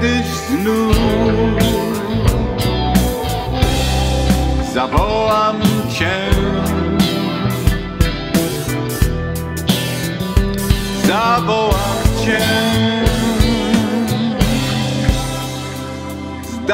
kiedyś znów zawołam cię. Zawołam cię z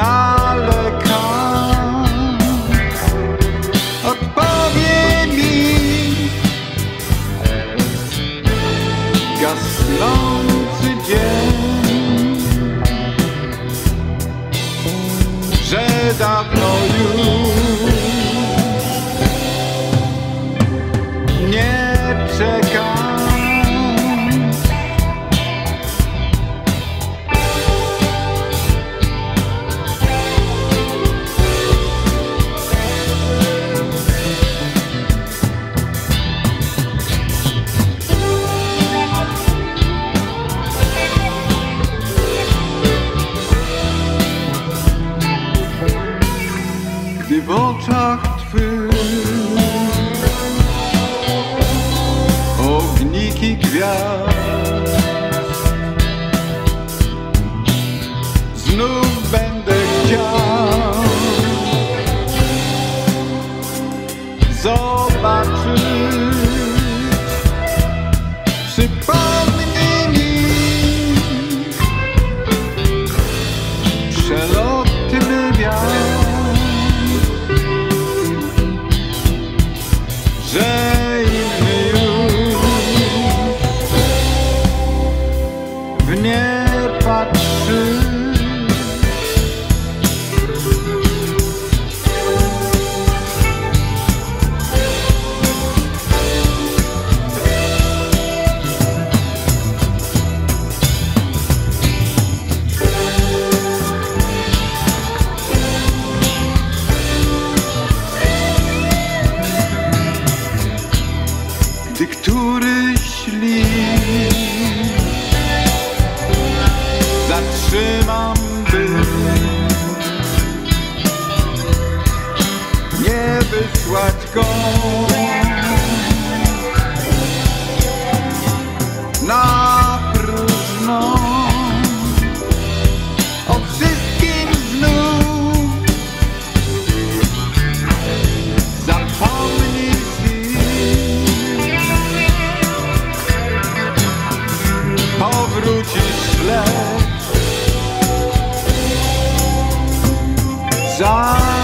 stop w oczach Twych. Ogniki gwiazd wysłać go na próżno. O wszystkim znów zapomnij. Powrócisz lecz. Za